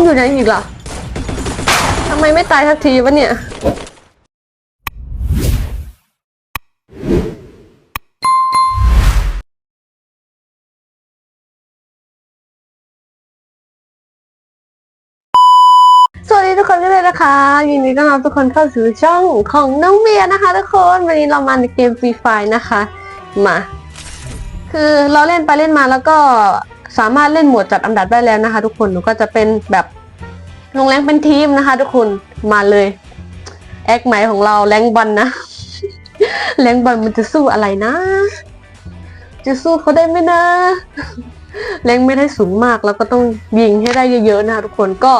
มันอยู่ไหนอีกล่ะทำไมไม่ตายสักทีวะเนี่ย สวัสดีทุกคนกันเลยนะคะ ยินดีต้อนรับทุกคนเข้าสู่ช่องของน้องเบียร์นะคะทุกคน วันนี้เรามาในเกมฟรีไฟนะคะ มา คือเราเล่นไปเล่นมาแล้วก็ สามารถเล่นหมวดจัดอันดับได้แล้วนะคะ ทุกคนหนูก็จะเป็นแบบลงแรงเป็นทีมนะคะ ทุกคนมาเลยแอคไหมของเราแรงบอลนะแรงบอลมันจะสู้อะไรนะ จะสู้เขาได้ไหมนะแรงไม่ได้สูงมากแล้วก็ต้องยิงให้ได้เยอะๆนะคะทุกคนก็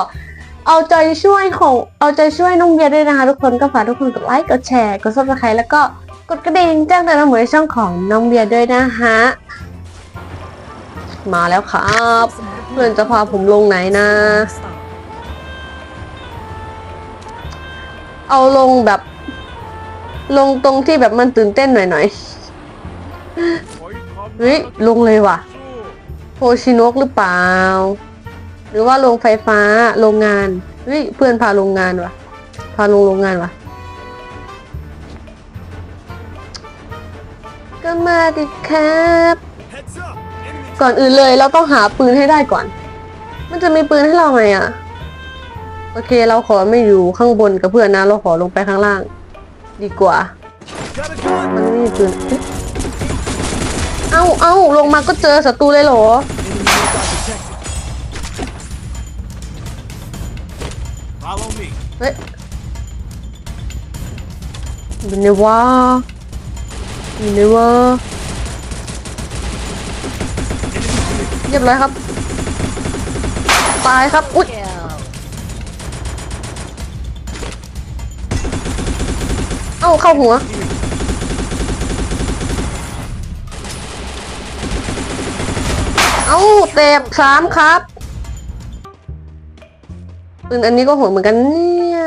เอาใจช่วยของเอาใจช่วยน้องเบียร์ด้วยนะคะ ทุกคนก็ฝากทุกคนกดไลค์กดแชร์กดซับสไครต์แล้วก็กดกระดิ่งแจ้งเตือนน้องเบียร์ในช่องของน้องเบียร์ด้วยนะคะ มาแล้วครับ เพื่อนจะพาผมลงไหนนะ เอาลงแบบ ลงตรงที่แบบมันตื่นเต้นหน่อยๆเฮ้ยลงเลยว่ะโพชินกหรือเปล่า หรือว่าโรงไฟฟ้าโรงงานเฮ้ยเพื่อนพาโรงงานว่ะ พาลงโรงงานว่ะก็มาดิครับ ก่อนอื่นเลยเราต้องหาปืนให้ได้ก่อน มันจะมีปืนให้เราไหมอะโอเค เราขอไม่อยู่ข้างบนกับเพื่อนนะ เราขอลงไปข้างล่าง ดีกว่า มันไม่มีปืน เอ้าเอ้าลงมาก็เจอศัตรูเลยเหรอ เฮ้ยอยู่ไหนวะอยู่ไหนวะ เรียบร้อยครับ ตายครับ อุ๊ยเอ้าเข้าหัว เอ้าเต็บสามครับปืนอันนี้ก็โหดเหมือนกันเนี่ย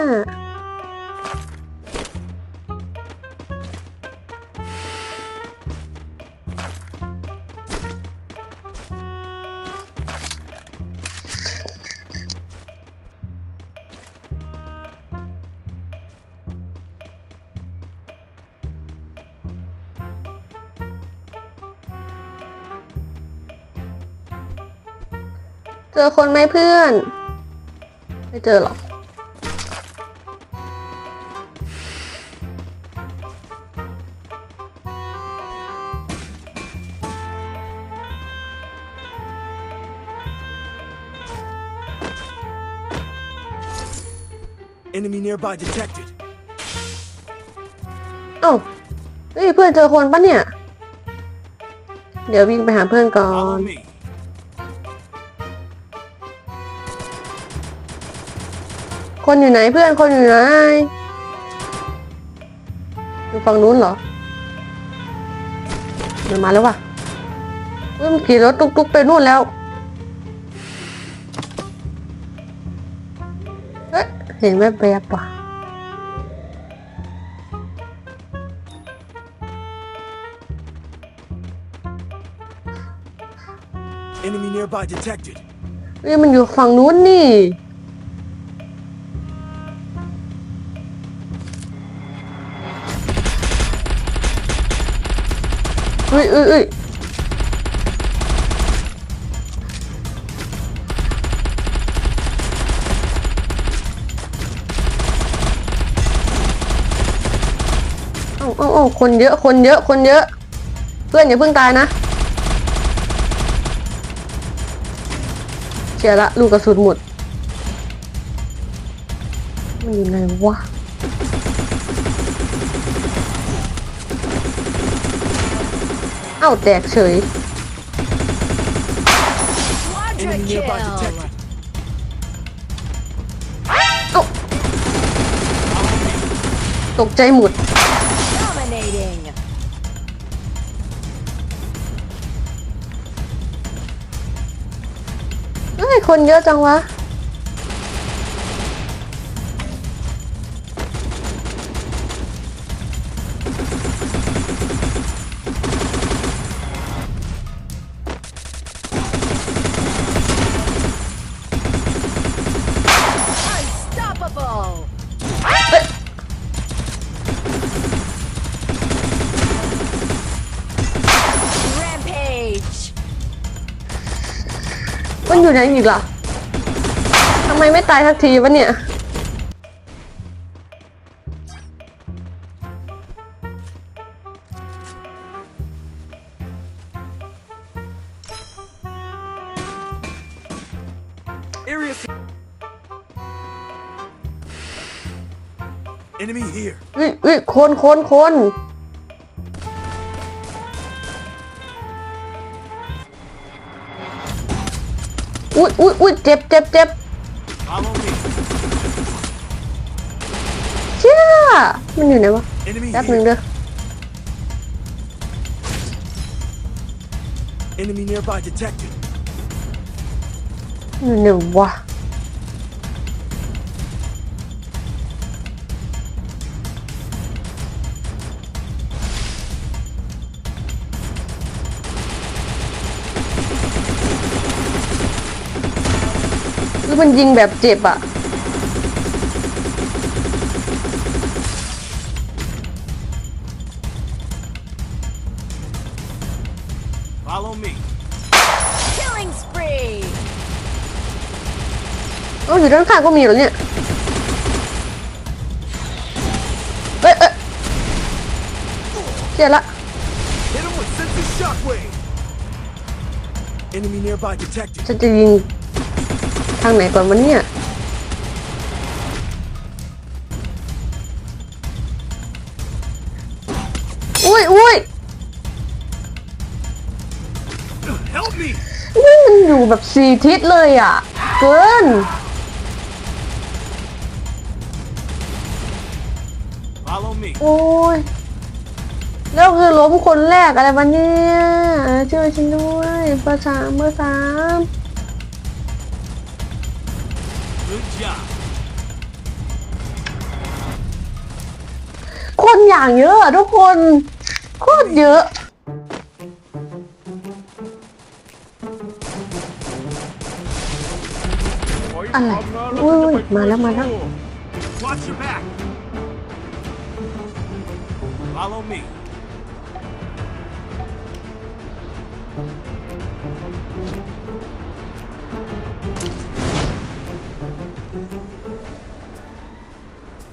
เจอคนไหมเพื่อน ไม่เจอหรอก Enemy nearby detected. เอ้าเฮ้ยเพื่อนเจอคนปะเนี่ย เดี๋ยววิ่งไปหาเพื่อนก่อน คนอยู่ไหนเพื่อนคนอยู่ไหนอยู่ฝั่งนู้นเหรอเดี๋ยวมาแล้วว่ะเฮ้ยมันขี่รถตุ๊กๆไปนู่นแล้วเฮ้ยเห็นแวบๆว่ะ Enemy nearby detected. เฮ้ยมันอยู่ฝั่งนู้นนี่ เฮ้ยเอ้ยเอ้ยเอ้าเอ้าเอ้าคนเยอะ คนเยอะ คนเยอะ เพื่อนอย่าเพิ่งตายนะเชียละ ลูกกระสุนหมด มันอยู่ไหนวะ เอ้าแตกเฉย Enemy nearby detected. เอ้าตกใจหมด Dominating. เฮ้ยคนเยอะจังวะ มันอยู่ไหนอีกล่ะทำไมไม่ตายสักทีวะเนี่ย Area. se- Enemy here. วิวิคนคนคน อุ้ยอุ้ยอุ้ยเจ็บเจ็บเจ็บ Follow me. เชี่ยมันอยู่ไหนวะ Enemy แป๊บหนึ่ง here. เด้อ Enemy nearby detected. อยู่ไหนวะ คือมันยิงแบบเจ็บอะ Follow me. Killing spree. เอ้าอยู่ด้านข้างก็มีเหรอเนี่ย เอ้ยเอ้ยเจ็บละ Hit him with sensory shockwave. Enemy nearby detected. ฉันจะยิง ทางไหนก่อนวันเนี่ยอุ้ยอุ้ย Help me. อุ้ยมันอยู่แบบสี่ทิศเลยอะ เกิน Follow me. โอ้ยแล้วคือล้มคนแรกอะไรวะเนี่ยช่วยฉันด้วยเบอร์สามเบอร์สาม คนอย่างเยอะทุกคนโคตรเยอะ อะไรอุ้ยมาแล้วมาแล้ว Watch your back. Follow me.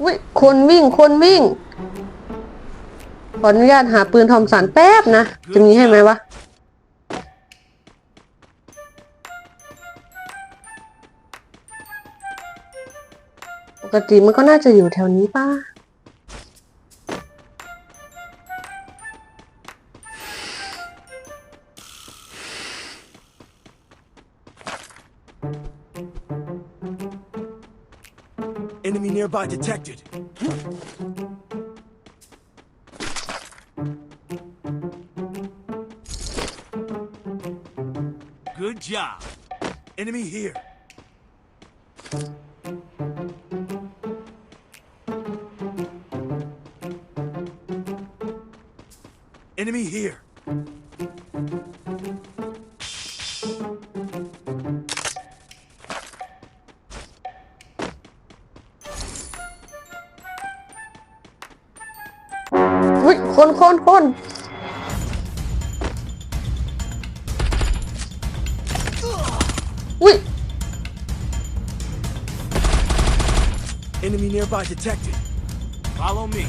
วิคนวิ่งคนวิ่ง ขออนุญาตหาปืนทอมสันแป๊บนะ จะมีให้ไหมวะ ปกติมันก็น่าจะอยู่แถวนี้ป้า Good job. Enemy here. Enemy here. วิคนคนคน Enemy nearby detected. Follow me.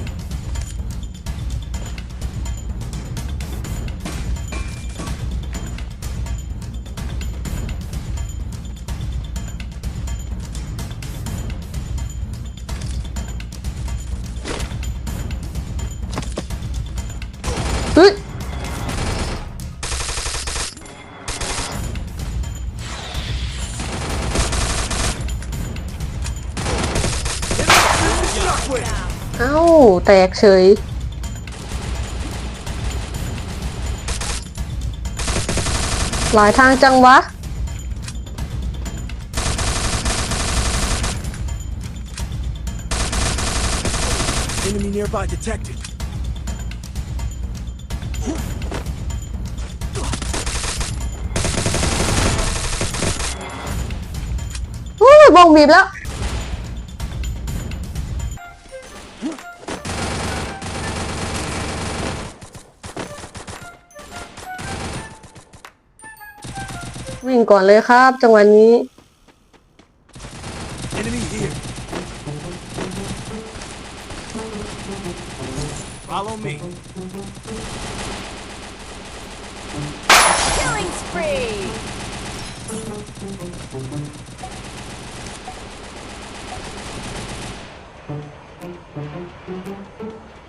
ตกเฉย หลายทางจังวะ Enemy nearby detected. โอ้ยบองบีบแล้ว ก่อนเลยครับ จังหวะนี้ Enemy here. Follow me. Killing spree.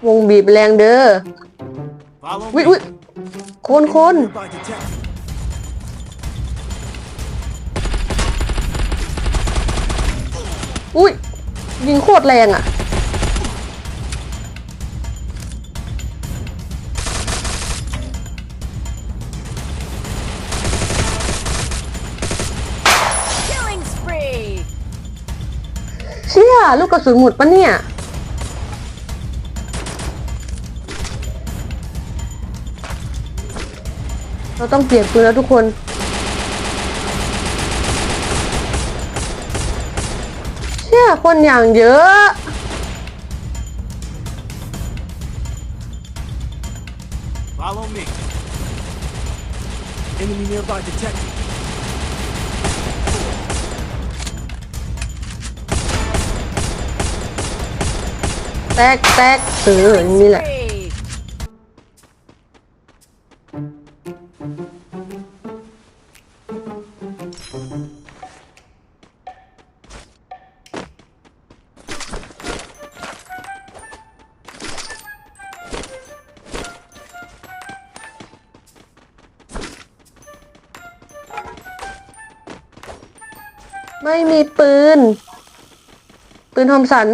วงบีบแรงเด้อ Follow วิ me. วิคนคน Nearby detected. อุ้ยยิงโคตรแรงอะ Killing spree. เชี่ยลูกกระสุนหมดปะเนี่ย เราต้องเปลี่ยนปืนแล้วทุกคน เชี่ย คนอย่างเยอะ Follow me. Enemy nearby detected. แตกแตกเอออย่างนี่แหละ ไม่มีปืน ปืนทอมสัน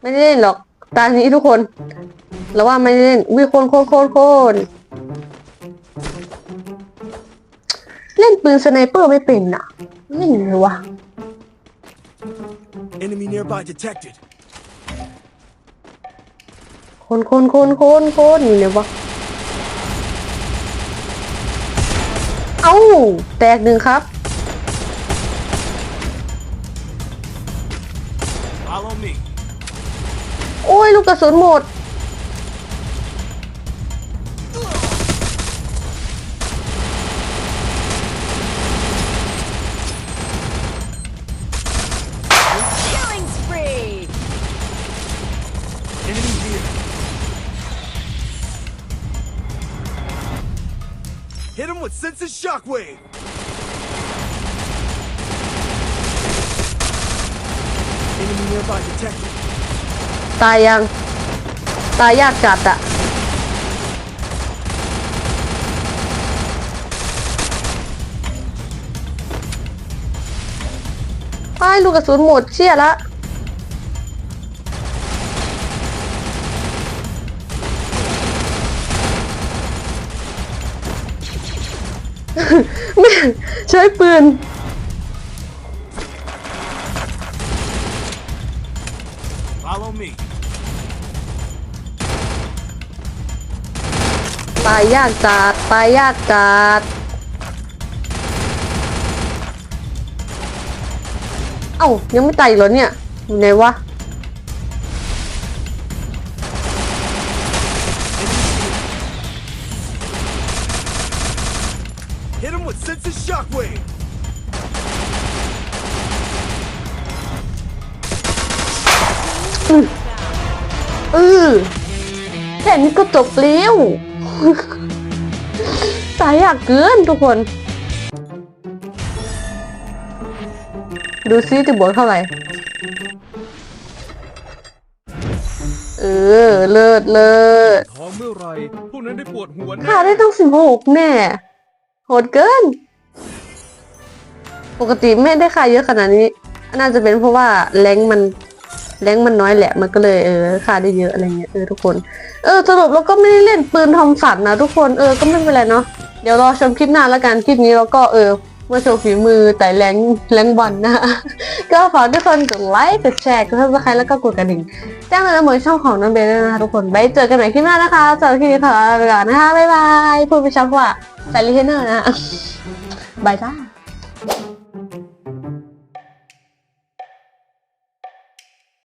ไม่ได้เล่นหรอก ตานี้ทุกคนแล้วว่าไม่ได้เล่นวิคนโคนโคนโคนเล่นปืนสไนเปอร์ไม่เป็นอะเล่นยังไงวะ Enemy nearby detected. คนคนคนคนคนอยู่ไหนวะ เอ้า แตกหนึ่งครับ โอ้ย ลูกกระสุนหมด Killing spree. Enemy here. Hit him with senses shockwave. Enemy nearby detected. ตายยัง ตายยากจัดอะไอ้ลูกกระสุนหมดเชี่ยละแม่ใช้ปืน ตายยากจัดตายยากจัดเอ้ายังไม่ตายอีกเหรอเนี่ยอยู่ไหนวะ Hit him with senses shockwave. เออแค่นี้ก็จบแล้ว ตายยากเกินทุกคน ดูซิจะบวกเท่าไหร่ เออ เลิศเลิศท้องเมื่อไหรพวกนั้นได้ปวดหัวแน่ค่าได้ต้องสิบหกแน่ โหดเกิน ปกติไม่ได้ค่าเยอะขนาดนี้ น่าจะเป็นเพราะว่าแรงค์มัน แรงมันน้อยแหละมันก็เลยเออค่าได้เยอะอะไรเงี้ยเออทุกคน เออสรุปเราก็ไม่ได้เล่นปืนทอมสันนะทุกคนเออก็ไม่เป็นไรเนาะเดี๋ยวรอชมคลิปหน้าแล้วกันคลิปนี้เราก็เออมาโชว์ฝีมือแต่แรงแรงบอลนะ ก็ฝากทุกคนกดไลค์กดแชร์กดซับสไครต์แล้วก็กดกระดิ่งแจ้งเตือนเหมือนช่องของน้องเบลด้วยนะคะทุกคนไว้เจอกันใหม่คลิปหน้านะคะสำหรับคลิปนี้ขอลาไปก่อนนะคะบ๊ายบายพูดไปชับว่าใส่ลิเทนเนอร์นะบายจ้า